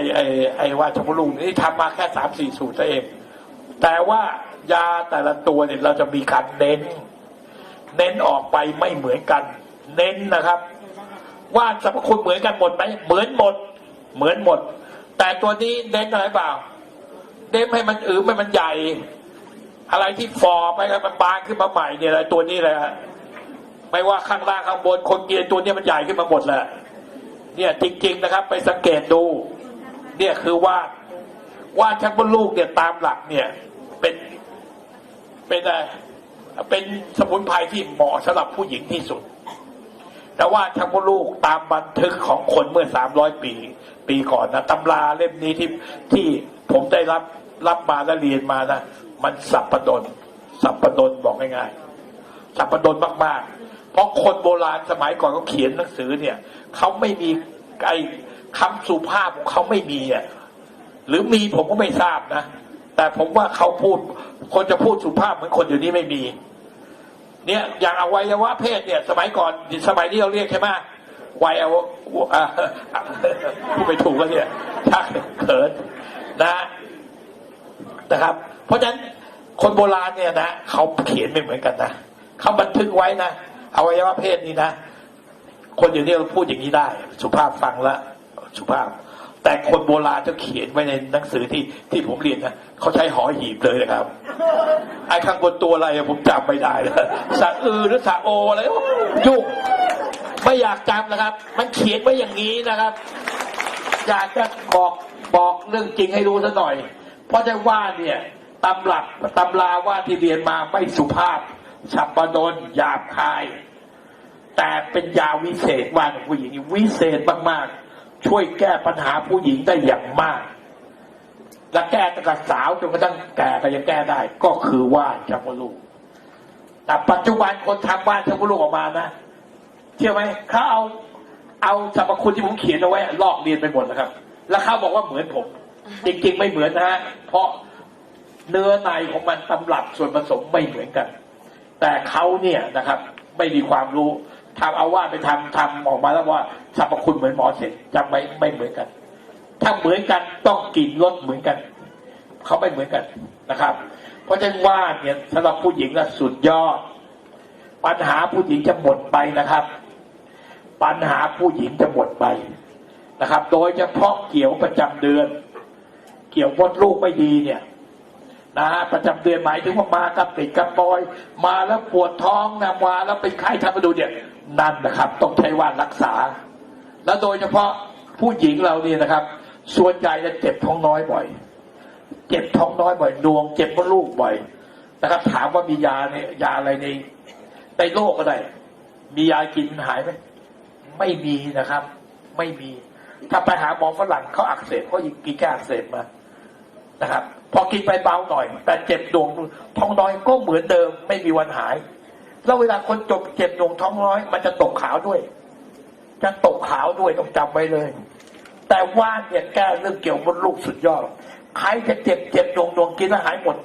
อ้ไอ้ไอ้ว่าชมลุงนี่ทำมาแค่สามสี่สูตรเอง แต่ว่ายาแต่ละตัวเนี่ยเราจะมีการเน้น เน้นออกไปไม่เหมือนกัน เน้นนะครับ ว่าสรรพคุณเหมือนกันหมดไหมเหมือนหมด เหมือนหมด แต่ตัวนี้เน้นอะไรเปล่าเน้นให้มันอือให้มันใหญ่ อะไรที่ฟอไปให้มันบานขึ้นมาใหม่เนี่ยอะไรตัวนี้เลยฮะไม่ว่าข้างล่างข้างบนคนเกียนตัวนี้มันใหญ่ขึ้นมาหมดแหละเนี่ยจริง ๆ นะครับ ไปสังเกตดู เนี่ยคือว่านว่านชักมดลูกเนี่ยตามหลักเนี่ย เป็นเป็นอะไรเป็นสมุนไพรที่เหมาะสำหรับผู้หญิงที่สุด แต่ว่าชักมดลูกตามบันทึกของคนเมื่อสามร้อยปี ปีก่อนนะตำราเล่มนี้ที่ที่ผมได้รับรับมาและเรียนมานะมันสับปะดนสับปะดนบอกง่ายๆสับปะดนมากๆ เพราะคนโบราณสมัยก่อนเขาเขียนหนังสือเนี่ยเขาไม่มีไอ คำสุภาพของเขาไม่มีอะหรือมีผมก็ไม่ทราบนะแต่ผมว่าเขาพูด คนจะพูดสุภาพเหมือนคนเดี๋ยวนี้ไม่มี เนี่ยอย่างอวัยวะเพศเนี่ย สมัยก่อนสมัยนี้เราเรียกใช่ไหมวัยวอ่าพูดไปถูกแล้วเนี่ยชักเขินนะนะครับ เพราะฉะนั้นคนโบราณเนี่ยนะเขาเขียนไม่เหมือนกันนะเขาบันทึกไว้นะอวัยวะเพศนี่นะคนเดี๋ยวนี้เราพูดอย่างนี้ได้ สุภาพฟังแล้ว สุภาพ แต่คนโบราณจะเขียนไว้ในหนังสือที่ที่ผมเรียนนะเขาใช้หอหีบเลยนะครับ ไอ้ข้างบนตัวอะไรผมจำไม่ได้เลยสะอือหรือสะโออะไรยุ่งไม่อยากจำนะครับ มันเขียนไว้อย่างนี้นะครับอยากจะบอกบอกเรื่องจริงให้รู้ซะหน่อย เพราะจะว่าเนี่ยตำหลักตำราว่าที่เรียนมาไม่สุภาพฉับประดนหยาบคาย แต่เป็นยาวิเศษว่าผู้หญิงวิเศษมากๆ ช่วยแก้ปัญหาผู้หญิงได้อย่างมาก และแก้ตั้งแต่สาวจนกระทั่งแก่ก็ยังแก้ได้ ก็คือว่านชักมดลูกแต่ปัจจุบันคนทำว่านชักมดลูกออกมานะเชื่อไหมเขาเอาเอาสรรพคุณที่ผมเขียนเอาไว้ลอกเรียนไปหมดนะครับ แล้วเขาบอกว่าเหมือนผม จริงๆไม่เหมือนนะฮะเพราะเนื้อในของมันตำรับส่วนผสมไม่เหมือนกัน แต่เขาเนี่ยนะครับ ไม่มีความรู้ ทำเอาว่าไปทำทำออกมาแล้วว่าสรรพคุณเหมือนหมอเสร็จจำไม่ไม่เหมือนกัน ถ้าเหมือนกันต้องกินรสเหมือนกันเขาไม่เหมือนกันนะครับ เพราะฉะนั้นว่าเนี่ยสำหรับผู้หญิงนะสุดยอด ปัญหาผู้หญิงจะหมดไปนะครับ ปัญหาผู้หญิงจะหมดไปนะครับ โดยเฉพาะเกี่ยวประจำเดือน เกี่ยวมดลูกไม่ดีเนี่ยนะฮะประจำเดือนหมายถึงว่ามากับติดกับปอย มาแล้วปวดท้องนะมาแล้วเป็นไข้ทำมาดูเนี่ย นั่นนะครับ ต้องใช้ว่านรักษา แล้วโดยเฉพาะผู้หญิงเราเนี่ยนะครับ ส่วนใหญ่จะเจ็บท้องน้อยบ่อย เจ็บท้องน้อยบ่อยดวง เจ็บมดลูกบ่อยนะครับ ถามว่ามียาเนี่ยยาอะไรในในโลกก็ได้ มียากินหายไหมไม่มีนะครับ ไม่มี ถ้าไปหาหมอฝรั่งเขาอักเสบเขายิงกินแก้อักเสบมานะครับ พอกินไปเบาหน่อย แต่เจ็บดวงท้องน้อยก็เหมือนเดิม ไม่มีวันหาย แล้วเวลาคนจบเจ็บดวงท้องน้อย มันจะตกขาวด้วย จะตกขาวด้วยต้องจำไว้เลย แต่ว่านเนี่ยแก้เรื่องเกี่ยวมดลูกสุดยอด ใครจะเจ็บเจ็บดวงดวงกินแล้วหายหมด